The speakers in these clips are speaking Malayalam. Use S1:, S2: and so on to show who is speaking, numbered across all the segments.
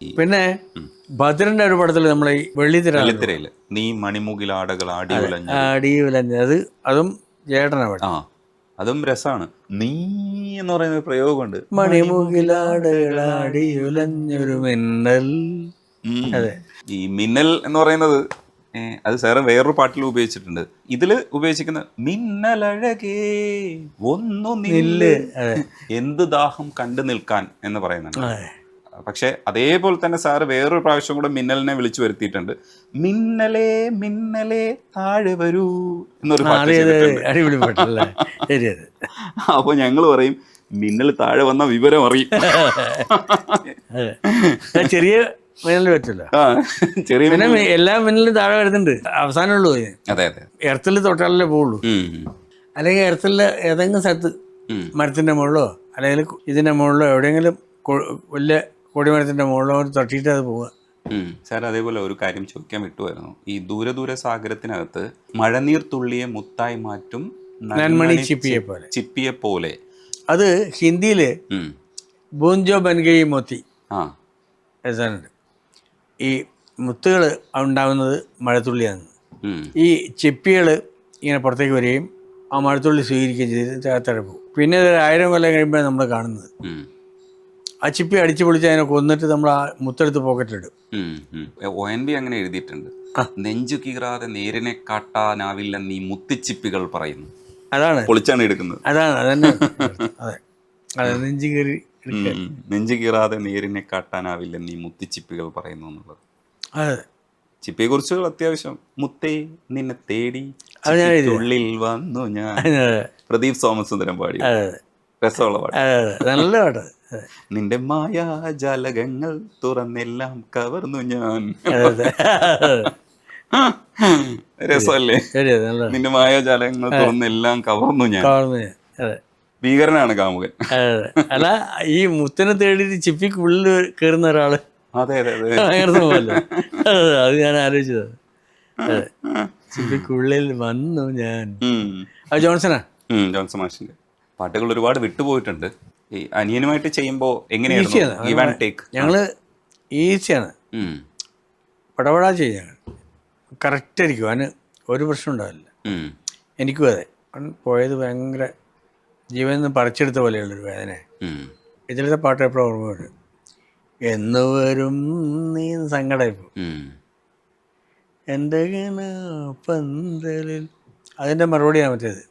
S1: പിന്നെ ഭദ്രന്റെ ഒരു പടത്തിൽ നമ്മൾ ഈ വെള്ളിത്തിര
S2: വെള്ളിത്തിരയിൽ. നീ മണിമുകിലാടകൾ ആടി ഉലഞ്ഞ
S1: അത് അതും ചേട്ടനാ പടം.
S2: ആ അതും രസമാണ് നീ എന്ന് പറയുന്ന പ്രയോഗമുണ്ട്.
S1: മണിമുകിലാടുകളാടി ഉലഞ്ഞൊരു മിന്നൽ. അതെ.
S2: ഈ മിന്നൽ എന്ന് പറയുന്നത് അത് സാറ് വേറൊരു പാട്ടിൽ ഉപയോഗിച്ചിട്ടുണ്ട്. ഇതിൽ ഉപയോഗിച്ചിരിക്കുന്ന മിന്നലഴകേ ഒന്നു നില്ല്. എന്ത് ദാഹം കണ്ടു നിൽക്കാൻ എന്ന് പറയുന്നുണ്ട്. പക്ഷെ അതേപോലെ തന്നെ സാറ് വേറൊരു പ്രാവശ്യം കൂടെ മിന്നലിനെ വിളിച്ചു വരുത്തിയിട്ടുണ്ട്. മിന്നലേ മിന്നലേ താഴെ വരൂ എന്നൊരു പാട്ട്
S1: അതെ അതെ
S2: ചെയ്തിട്ടുണ്ട്.
S1: അടിപൊളി പാട്ടല്ലേ?
S2: അപ്പൊ ഞങ്ങൾ പറയും മിന്നൽ താഴെ വന്ന വിവരം അറിയും.
S1: ചെറിയ മിന്നൽ പറ്റില്ല
S2: ആ, ചെറിയ
S1: പിന്നെ എല്ലാ മിന്നലും താഴെ വരുന്നുണ്ട്. അവസാനമുള്ളൂ
S2: അതെ. അതെ
S1: എർത്തിൽ തൊട്ടാലല്ലേ പോവുള്ളൂ. അല്ലെങ്കിൽ എർത്തിൽ ഏതെങ്കിലും സ്ഥലത്ത്
S2: മരത്തിന്റെ
S1: മരത്തിന്റെ മുകളിലോ അല്ലെങ്കിൽ ഇതിന്റെ മുകളിലോ എവിടെയെങ്കിലും വലിയ കൊടിമരത്തിന്റെ മുകളിലോട്ട് തട്ടിയിട്ട് അത് പോവുക.
S2: സാർ അതേപോലെ ഒരു കാര്യം ചോദിക്കാൻ വിട്ടുമായിരുന്നു ഈ ദൂരദൂര ദൂര സാഗരത്തിനകത്ത് മഴനീർ തുള്ളിയെ മുത്തായി മാറ്റും
S1: നന്മണി ചിപ്പിയെ പോലെ
S2: ചിപ്പിയെ പോലെ.
S1: അത് ഹിന്ദിയിൽ. ബൂഞ്ചോ ബൻഗയി മൊത്തി എഴുതാനുണ്ട് ഈ മുത്തുകൾ ഉണ്ടാവുന്നത് മഴത്തുള്ളിയാണ്. ഈ ചിപ്പികൾ ഇങ്ങനെ പുറത്തേക്ക് വരികയും ആ മഴത്തുള്ളി സ്വീകരിക്കുകയും ചെയ്ത് താഴെ പോകും. പിന്നെ ഒരു ആയിരം കൊല്ലം കഴിയുമ്പോഴാണ് നമ്മൾ കാണുന്നത്. ആ ചിപ്പി അടിച്ചു പൊളിച്ച് അതിനെ കൊന്നിട്ട് നമ്മൾ ആ മുത്തെടുത്ത് പോക്കറ്റിലിടും.
S2: ഉം. ഉം. ഒ എൻ ബി അങ്ങനെ എഴുതിയിട്ടുണ്ട്. നെഞ്ചു കീറാതെ നേരിനെ കാട്ടാനാവില്ലെന്ന് നീ മുത്തിച്ചിപ്പികൾ പറയുന്നു.
S1: അതാണ്.
S2: പൊളിച്ചാണ് എടുക്കുന്നത്.
S1: അതാണ് അതന്നെ. അതെ. അതെ നെഞ്ചു
S2: കീറി. നെഞ്ചു കീറാതെ നേരിനെ കാട്ടാനാവില്ല നീ മുത്തിച്ചിപ്പികൾ പറയുന്നു എന്നുള്ളത്.
S1: അതെ.
S2: ചിപ്പിയെ കുറിച്ച് അത്യാവശ്യം. മുത്തേ നിന്നെ തേടി. ഉള്ളിൽ വന്നു ഞാൻ.
S1: അതെ
S2: പ്രദീപ് സോമസുന്ദരം പാടി
S1: അതെ.
S2: രസമുള്ള പാട്ട്.
S1: അതെ അതെ. നല്ല പാട്ട്.
S2: നിന്റെ മായാജാലകങ്ങൾ തുറന്നെല്ലാം കവർന്നു ഞാൻ. രസമല്ലേ? നിന്റെ മായാജാലകങ്ങൾ തുറന്നെല്ലാം കവർന്നു ഞാൻ. ഭീകരനാണ് കാമുകൻ.
S1: അല്ല ഈ മുത്തനെ തേടി ചിപ്പിക്കുള്ളിൽ കയറുന്ന ഒരാൾ.
S2: അതെ അതെ അതെ.
S1: ഞാൻ ആലോചിച്ചത്. ചിപ്പിക്കുള്ളിൽ വന്നു ഞാൻ. ജോൺസണാ
S2: ജോൺസൺ മാഷിന്റെ പാട്ടുകൾ ഒരുപാട് വിട്ടുപോയിട്ടുണ്ട്. ഈ അനിയനുമായിട്ട് ചെയ്യുമ്പോ എങ്ങനെയായിരുന്നു?
S1: ഈസിയാണ്.
S2: ഗിവ് ആൻഡ് ടേക്ക്
S1: ഞങ്ങൾ ഈസിയാണ്. പടപടാ ചെയ്യാണ് കറക്റ്റ് ആയിരിക്കും അവന് ഒരു പ്രശ്നം ഉണ്ടാവില്ല. എനിക്കും അതെ. പോയത് ഭയങ്കര ജീവനിൽ നിന്ന് പറിച്ചെടുത്ത പോലെയുള്ളൊരു വേദന. ഇതിലത്തെ പാട്ട് എപ്പോഴും ഓർമ്മ വരും? എന്ന് വരും നീ സങ്കടമായി
S2: പോകും
S1: എന്റെ പന്തലിൽ അതിന്റെ മറുപടിയാണ് മറ്റേത്.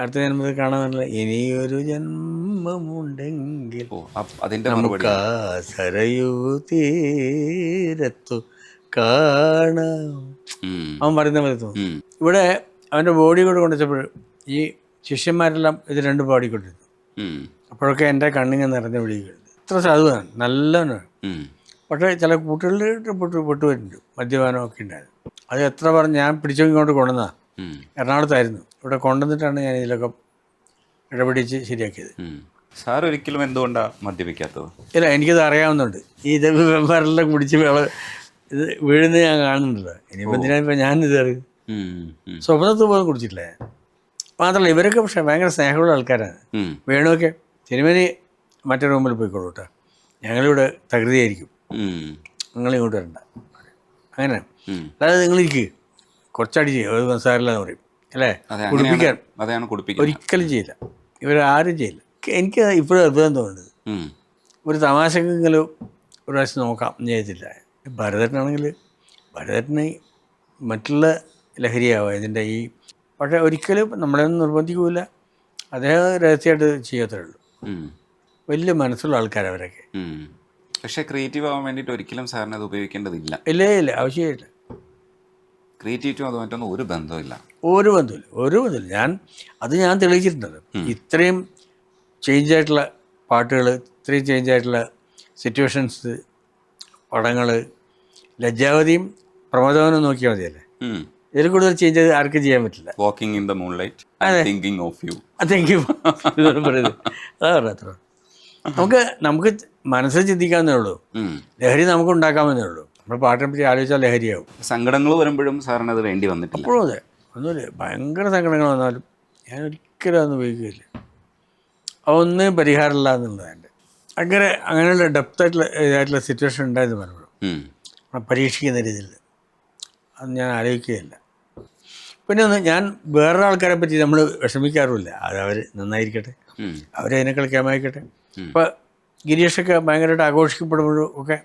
S1: അടുത്ത ജന്മത്തിൽ കാണാൻ ഇനിയൊരു ജന്മമുണ്ടെങ്കിൽ
S2: അതിന്റെ മറുപടി.
S1: നമുക്ക് ആ സരയൂ തീരത്തു കാണാം. അവൻ പറയുന്ന പോലെ തോന്നും. ഇവിടെ അവന്റെ ബോഡി കൂടെ കൊണ്ടുവച്ചപ്പോൾ ഈ ശിഷ്യന്മാരെല്ലാം ഇത് രണ്ട് പാടിക്കൊണ്ടിരുന്നു അപ്പോഴൊക്കെ എന്റെ കണ്ണിങ്ങനെ നിറഞ്ഞ വിളിക്കുന്നുണ്ട് ഇത്ര സാധുവാണ്. നല്ലവനാണ്. പക്ഷേ ചില കൂട്ടുകളിൽ പൊട്ട് പൊട്ടുവരുന്നുണ്ട് മദ്യപാനമൊക്കെ ഉണ്ടായിരുന്നു. അത് എത്ര പറഞ്ഞ് ഞാൻ പിടിച്ചോണ്ട് കൊണ്ടുവന്നാ
S2: ഉം
S1: എറണാകുളത്തായിരുന്നു. ഇവിടെ കൊണ്ടുവന്നിട്ടാണ് ഞാൻ ഇതിലൊക്കെ ഇടപെടിച്ച് ശരിയാക്കിയത്.
S2: സാർ ഒരിക്കലും എന്തുകൊണ്ടാ മദ്യപിക്കാത്തത്?
S1: ഇല്ല എനിക്കത് അറിയാവുന്നുണ്ട്. ഈ ഇത് കുടിച്ച് വേള ഇത് വീഴുന്നത് ഞാൻ കാണുന്നുണ്ട്. ഇനിയിപ്പോൾ എന്തിനാ ഞാൻ ഞാനിത് അറിയും? സ്വപ്നത്തിൽ പോലും കുടിച്ചിട്ടില്ല മാത്രമല്ല ഇവരൊക്കെ പക്ഷേ ഭയങ്കര സ്നേഹമുള്ള ആൾക്കാരാണ്. വേണുമൊക്കെ സിനിമയിൽ മറ്റേ റൂമിൽ പോയിക്കോളൂ കേട്ടോ. ഞങ്ങളിവിടെ തകൃതിയായിരിക്കും. നിങ്ങളിങ്ങോട്ട് വരണ്ട. അങ്ങനെ. അതായത് നിങ്ങളിരിക്ക്. കുറച്ചടി ചെയ്യും. ഒരു സംസാരമില്ലെന്ന് പറയും അല്ലേ? കുടിപ്പിക്കാൻ.
S2: അതാണ് കുടിപ്പിക്കുന്നത്.
S1: ഒരിക്കലും ചെയ്യില്ല. ഇവരാരും ചെയ്യില്ല. എനിക്ക് ഇപ്പോഴും അത്ഭുതം തോന്നുന്നത്. ഒരു തമാശക്കെങ്കിലും ഒരു പ്രാവശ്യം നോക്കാം. ചെയ്തില്ല ഭരതനാണെങ്കിൽ ഭരതന് മറ്റുള്ള ലഹരിയാവുക ഇതിന്റെ ഈ പക്ഷേ ഒരിക്കലും നമ്മളെയൊന്നും നിർബന്ധിക്കില്ല അദ്ദേഹം രഹസ്യമായിട്ട് ചെയ്യത്തേ ഉള്ളൂ. വലിയ മനസ്സുള്ള ആൾക്കാർ അവരൊക്കെ
S2: പക്ഷേ ക്രിയേറ്റീവ് ആവാൻ വേണ്ടിയിട്ട് ഒരിക്കലും സാറിന് അത് ഉപയോഗിക്കേണ്ടതില്ല.
S1: ഇല്ല ഇല്ല. ആവശ്യമില്ല.
S2: ക്രിയേറ്റിവിറ്റും അതുമായിട്ടൊന്നും ഒരു ബന്ധമില്ല
S1: ഒരു ബന്ധമില്ല ഒരു ബന്ധമില്ല ഞാൻ അത് ഞാൻ തെളിയിച്ചിട്ടുണ്ട്. ഇത്രയും ചേഞ്ച് ആയിട്ടുള്ള പാട്ടുകൾ ഇത്രയും ചേഞ്ച് ആയിട്ടുള്ള സിറ്റുവേഷൻസ് പടങ്ങൾ ലജ്ജാവതിയും പ്രമോദവനും നോക്കിയാൽ മതിയല്ലേ? ഇതിൽ കൂടുതൽ ചേഞ്ച് ആർക്കും ചെയ്യാൻ പറ്റില്ല.
S2: Walking in the moonlight thinking of you
S1: thank you അതാ നമുക്ക് നമുക്ക് മനസ്സിൽ ചിന്തിക്കാവുന്നേ ഉള്ളൂ. ലഹരി നമുക്ക് ഉണ്ടാക്കാമെന്നേ ഉള്ളൂ. നമ്മൾ പാട്ടിനെ പറ്റി ആലോചിച്ചാൽ ലഹരിയാവും.
S2: സങ്കടങ്ങൾ വരുമ്പോഴും സാറിന് അത് വേണ്ടി വന്നിട്ടില്ല.
S1: അപ്പോഴും അതെ. ഒന്നുമില്ല. ഭയങ്കര സങ്കടങ്ങൾ വന്നാലും ഞാൻ ഒരിക്കലും അതൊന്നും ഉപയോഗിക്കില്ല അതൊന്നും പരിഹാരമില്ല എന്നുള്ളതാണ് എന്റെ. അങ്ങനെ അങ്ങനെയുള്ള ഡെപ്തായിട്ടുള്ള ഇതായിട്ടുള്ള സിറ്റുവേഷൻ ഉണ്ടായിരുന്നു പലപ്പോഴും. പരീക്ഷിക്കുന്ന രീതിയിൽ. അത് ഞാൻ ആലോചിക്കുകയില്ല. പിന്നെ ഒന്ന് ഞാൻ വേറെ ആൾക്കാരെ പറ്റി നമ്മൾ വിഷമിക്കാറുമില്ല. അത് അവർ നന്നായിരിക്കട്ടെ. അവരതിനേക്കാൾ കേമായിക്കട്ടെ ഇപ്പോൾ ഗിരീഷൊക്കെ ഭയങ്കരമായിട്ട് ആഘോഷിക്കപ്പെടുമ്പോഴും ഒക്കെ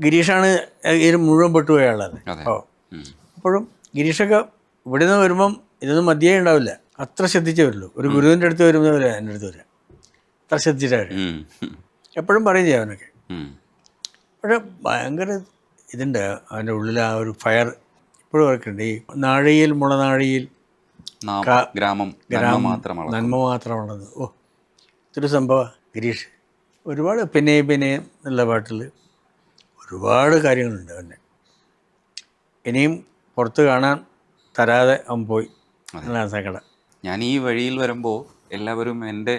S1: ഗിരീഷാണ് ഇതിന് മുഴുവൻ പെട്ടുപോയുള്ളത്.
S2: ഓ.
S1: അപ്പോഴും ഗിരീഷൊക്കെ ഇവിടെ നിന്ന് വരുമ്പം ഇതൊന്നും മതിയേ ഉണ്ടാവില്ല. അത്ര ശ്രദ്ധിച്ചേ വരുള്ളൂ. ഒരു ഗുരുവിന്റെ അടുത്ത് വരുമ്പോൾ വരെ എന്റെ അടുത്ത് വരാം. അത്ര ശ്രദ്ധിച്ചിട്ടാണ്. എപ്പോഴും പറയും ചെയ്യാം അവനൊക്കെ. പക്ഷെ ഭയങ്കര ഇതുണ്ട്. അവന്റെ ഉള്ളിൽ ആ ഒരു ഫയർ ഇപ്പോഴും അവർക്കുണ്ട് ഈ നാഴിയിൽ മുളനാഴിയിൽ
S2: ഗ്രാമം ഗ്രാമം മാത്രമാണ്
S1: നന്മ മാത്രമുള്ളത് ഓ. ഇതൊരു സംഭവം ഗിരീഷ്. ഒരുപാട് പിന്നെ പിന്നെ എന്നുള്ള പാട്ടിൽ ഒരുപാട് കാര്യങ്ങളുണ്ട് അവന്റെ ഇനിയും പുറത്ത് കാണാൻ തരാതെ അവൻ പോയി. എന്നാണ് സങ്കടം
S2: ഞാൻ ഈ വഴിയിൽ വരുമ്പോൾ എല്ലാവരും എന്റെ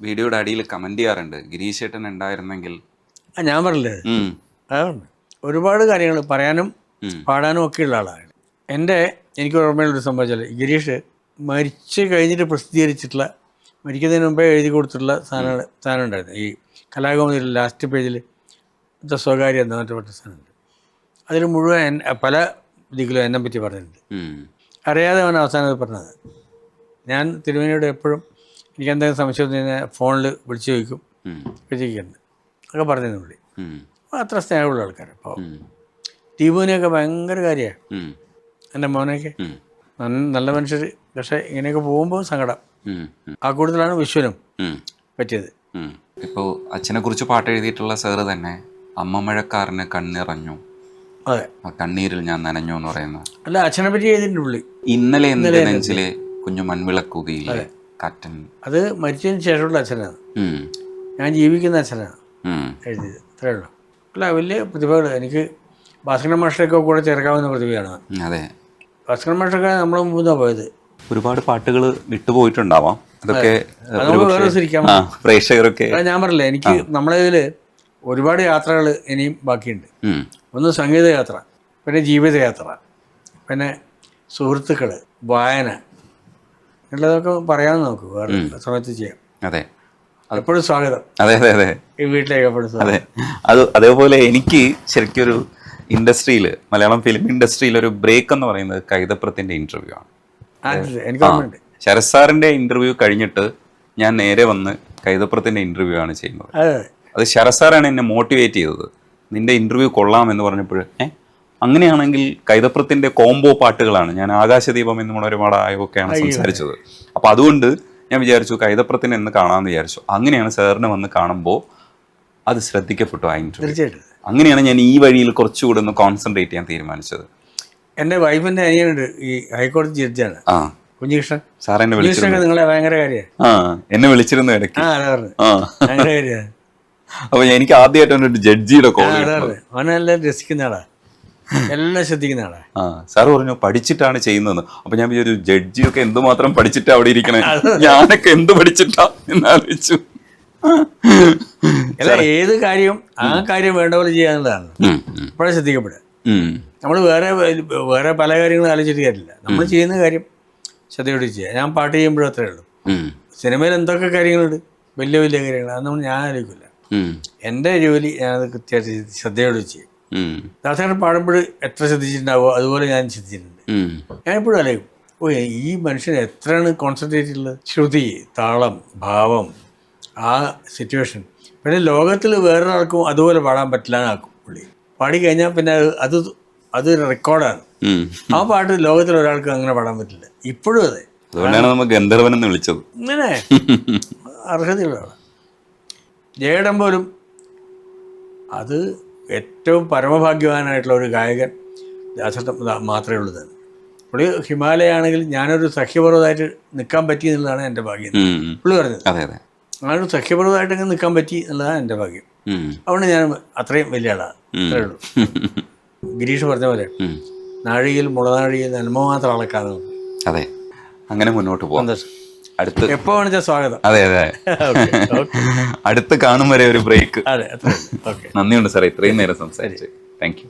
S2: വീഡിയോയുടെ അടിയിൽ കമന്റ് ചെയ്യാറുണ്ട്. ഗിരീഷ് ഏട്ടൻ ഉണ്ടായിരുന്നെങ്കിൽ.
S1: ആ ഞാൻ പറഞ്ഞില്ലേ? അതാണ് ഒരുപാട് കാര്യങ്ങൾ പറയാനും
S2: പാടാനും
S1: പാടാനും ഒക്കെയുള്ള ആളാണ്. എന്റെ എനിക്ക് ഓർമ്മയുള്ളൊരു സംഭവിച്ചാൽ ഗിരീഷ് മരിച്ച് കഴിഞ്ഞിട്ട് പ്രസിദ്ധീകരിച്ചിട്ടുള്ള മരിക്കുന്നതിന് മുമ്പേ എഴുതി കൊടുത്തിട്ടുള്ള സാധനങ്ങൾ സാധനം ഉണ്ടായിരുന്നു. ഈ കലാകൗമുദിയിൽ ലാസ്റ്റ് പേജിൽ ഇത് സ്വകാര്യ എന്ന പറഞ്ഞ അതിൽ മുഴുവൻ പല ദിക്കിലും എന്നെ പറ്റി പറഞ്ഞിട്ടുണ്ട്. അറിയാതെ അവൻ അവസാനം അത് പറഞ്ഞത് ഞാൻ തിരുമേനിയോട് എപ്പോഴും എനിക്ക് എന്തെങ്കിലും സംശയം കഴിഞ്ഞാൽ ഫോണിൽ വിളിച്ചു ചോദിക്കും
S2: ഉം.
S1: ഒക്കെ പറഞ്ഞിരുന്നു പുള്ളി. അത്ര സ്നേഹമുള്ള ആൾക്കാർ അപ്പോൾ
S2: ഉം.
S1: ടീമുവിനെയൊക്കെ ഭയങ്കര കാര്യമാണ്. എന്റെ മോനെയൊക്കെ നല്ല മനുഷ്യർ പക്ഷേ ഇങ്ങനെയൊക്കെ പോകുമ്പോൾ സങ്കടം. ആ കൂടുതലാണ് വിശ്വനും പറ്റിയത്.
S2: ഇപ്പോൾ അച്ഛനെ കുറിച്ച് പാട്ട് എഴുതിയിട്ടുള്ള സാറ് തന്നെ അമ്മ മഴക്കാരന് കണ്ണിറഞ്ഞു.
S1: അതെ.
S2: ആ കണ്ണീരിൽ ഞാൻ നനഞ്ഞു എന്ന് പറയുന്ന.
S1: അല്ല അച്ഛനെ പറ്റി എഴുതിയിട്ടുള്ളി പുള്ളി.
S2: ഇന്നലെ നെഞ്ചിലെ കുഞ്ഞു മൺവിളക്കുകയില്ലേ കാറ്റൻ.
S1: അത് മരിച്ചതിന് ശേഷമുള്ള അച്ഛനാണ്.
S2: ഉം.
S1: ഞാൻ ജീവിക്കുന്ന അച്ഛനാണ്
S2: ഉം.
S1: എഴുതിയത്. അത്രേ ഉള്ളൂ. അല്ല വലിയ പ്രതിഭകൾ എനിക്ക് ഭാസ്കരൻ മാഷൊക്കെ കൂടെ ചേർക്കാവുന്ന പ്രതിഭയാണ്.
S2: അതെ.
S1: ഭാസ്കരൻ മാഷൊക്കെ നമ്മളെ മുമ്പിന്നാണ് പോയത്.
S2: ഒരുപാട് പാട്ടുകൾ വിട്ടുപോയിട്ടുണ്ടാവാം. അതൊക്കെ
S1: അത്. നമുക്ക് വേറെ ദിവസം
S2: ആ പ്രേക്ഷകരൊക്കെ
S1: ഞാൻ പറഞ്ഞില്ലേ എനിക്ക് നമ്മളെ ഇതിൽ ഒരുപാട് യാത്രകൾ ഇനിയും ബാക്കിയുണ്ട്. ഒന്ന് സംഗീതയാത്ര പിന്നെ ജീവിതയാത്ര പിന്നെ സുഹൃത്തുക്കൾ വായന ഉള്ളതൊക്കെ പറയാമെന്ന് നമുക്ക് വേറെ സമയത്ത് ചെയ്യാം.
S2: അതെ.
S1: എപ്പോഴും സ്വാഗതം.
S2: അതെ അതെ അതെ.
S1: ഈ വീട്ടിലേക്ക് എപ്പോഴും
S2: അതെ. അത് അതേപോലെ എനിക്ക് ശരിക്കും ഒരു ഇൻഡസ്ട്രിയിൽ മലയാളം ഫിലിം ഇൻഡസ്ട്രിയിൽ ഒരു ബ്രേക്ക് എന്ന് പറയുന്നത് കൈതപ്രത്തിന്റെ ഇന്റർവ്യൂ ആണ്.
S1: എനിക്ക്
S2: ശരത് സാറിന്റെ ഇന്റർവ്യൂ കഴിഞ്ഞിട്ട് ഞാൻ നേരെ വന്ന് കൈതപ്രത്തിന്റെ ഇന്റർവ്യൂ ആണ് ചെയ്യുന്നത്.
S1: അതെ
S2: അത് ശരത് സാറാണ് എന്നെ മോട്ടിവേറ്റ് ചെയ്തത്. നിന്റെ ഇന്റർവ്യൂ കൊള്ളാം എന്ന് പറഞ്ഞപ്പോൾ ഏ? അങ്ങനെയാണെങ്കിൽ കൈതപ്രത്തിന്റെ കോംബോ പാട്ടുകളാണ്. ഞാൻ ആകാശദീപം എന്ന് നമ്മൾ ഒരുപാട് ആയൊക്കെയാണ് സംസാരിച്ചത്. അപ്പൊ അതുകൊണ്ട് ഞാൻ വിചാരിച്ചു കൈതപ്രത്തിനെ എന്ന് കാണാമെന്ന് വിചാരിച്ചു. അങ്ങനെയാണ് സാറിനെ വന്ന് കാണുമ്പോൾ അത് ശ്രദ്ധിക്കപ്പെട്ടു ആ
S1: തീർച്ചയായിട്ടും.
S2: അങ്ങനെയാണ് ഞാൻ ഈ വഴിയിൽ കുറച്ചുകൂടെ ഒന്ന് കോൺസെൻട്രേറ്റ് ചെയ്യാൻ തീരുമാനിച്ചത്.
S1: എന്റെ വൈഫിന്റെ അനിയനുണ്ട് ഈ ഹൈക്കോടതി ജഡ്ജാണ്.
S2: ആ.
S1: കുഞ്ഞികൃഷ്ണൻ.
S2: സാർ എന്നെ വിളിച്ചിരുന്നു.
S1: നിങ്ങളെ ഭയങ്കര കാര്യമാണ്.
S2: ആ എന്നെ വിളിച്ചിരുന്നു ഇടയ്ക്ക്.
S1: ആ അതെ പറഞ്ഞു ഭയങ്കര കാര്യമാണ്.
S2: അപ്പൊ എനിക്ക് ആദ്യമായിട്ടാണ് ഒരു ജഡ്ജിയുടെ കോൾ
S1: അവനെല്ലാം രസിക്കുന്ന ആളാ എല്ലാം ശ്രദ്ധിക്കുന്ന ആളാ
S2: ആ സാറ് പറഞ്ഞു പഠിച്ചിട്ടാണ് ചെയ്യുന്നത് അപ്പൊ ഞാൻ വിചാരിച്ചു ജഡ്ജിയൊക്കെ എന്തുമാത്രം പഠിച്ചിട്ടാ അവിടെ ഇരിക്കണേ? ഞാനൊക്കെ എന്ത് പഠിച്ചിട്ടാ? എന്നാലോചിച്ചു
S1: അല്ല ഏത് കാര്യം ആ കാര്യം വേണ്ട പോലെ
S2: ഉം,
S1: അപ്പോഴേ ശ്രദ്ധിക്കപ്പെടുക. നമ്മൾ വേറെ വേറെ പല കാര്യങ്ങളും ആലോചിച്ചിട്ട് കാര്യമില്ല. നമ്മൾ ചെയ്യുന്ന കാര്യം ശ്രദ്ധയോടെ ചെയ്യുക. ഞാൻ പാട്ട് ചെയ്യുമ്പോഴത്രേ ഉള്ളൂ. സിനിമയിൽ എന്തൊക്കെ കാര്യങ്ങളുണ്ട്? വലിയ വലിയ കാര്യങ്ങൾ. അതൊന്നും ഞാൻ ആലോചിക്കില്ല എന്റെ ജോലി ഞാനത് കൃത്യമായിട്ട് ശ്രദ്ധയോടെ ചെയ്യും. ദാസേട്ടൻ പാടുമ്പോൾ എത്ര ശ്രദ്ധിച്ചിട്ടുണ്ടാവോ അതുപോലെ ഞാൻ ശ്രദ്ധിച്ചിട്ടുണ്ട്.
S2: ഞാൻ
S1: ഞാനിപ്പോഴും അലയും ഓ ഈ മനുഷ്യൻ എത്രയാണ് കോൺസെൻട്രേറ്റ് ഉള്ളത് ശ്രുതി താളം ഭാവം ആ സിറ്റുവേഷൻ പിന്നെ ലോകത്തിൽ വേറൊരാൾക്കും അതുപോലെ പാടാൻ പറ്റില്ല എന്നാക്കും പുള്ളി. പാടി കഴിഞ്ഞാൽ പിന്നെ അത് അത് അത് റെക്കോർഡാണ് ആ പാട്ട് ലോകത്തിൽ ഒരാൾക്ക് അങ്ങനെ പാടാൻ പറ്റില്ല. ഇപ്പോഴും അതെ.
S2: അതുകൊണ്ടാണ് നമ്മൾ ഗന്ധർവൻ എന്ന് വിളിച്ചത്.
S1: ഇങ്ങനെ. അർഹതയുള്ള പോലും അത് ഏറ്റവും പരമഭാഗ്യവാനായിട്ടുള്ള ഒരു ഗായകൻ ദാസട്ടം മാത്രമേ ഉള്ളൂ തന്നെ. പുള്ളി ഹിമാലയ ആണെങ്കിൽ ഞാനൊരു സഖ്യപർവതമായിട്ട് നിൽക്കാൻ പറ്റി എന്നുള്ളതാണ് എന്റെ ഭാഗ്യം. പുള്ളി പറഞ്ഞത്. ഞാനൊരു സഖ്യപർവതമായിട്ട് അങ്ങ് നിൽക്കാൻ പറ്റി എന്നുള്ളതാണ് എന്റെ ഭാഗ്യം. അതുകൊണ്ട് ഞാൻ അത്രയും വലിയ ആളാണ് അത്രേ ഉള്ളൂ. ഗിരീഷ് പറഞ്ഞ പോലെ
S2: നാഴികയിൽ
S1: നാഴിയിൽ മുളനാഴിയിൽ നന്മ മാത്രം അളക്കാതെ
S2: അതെ. അങ്ങനെ മുന്നോട്ട്
S1: സന്തോഷം.
S2: അടുത്ത്.
S1: എപ്പോ സ്വാഗതം.
S2: അതെ അതെ. അടുത്ത് കാണും വരെ ഒരു ബ്രേക്ക്
S1: അതെ
S2: നന്ദിയുണ്ട് സാറേ ഇത്രയും നേരം സംസാരിച്ച്. Thank you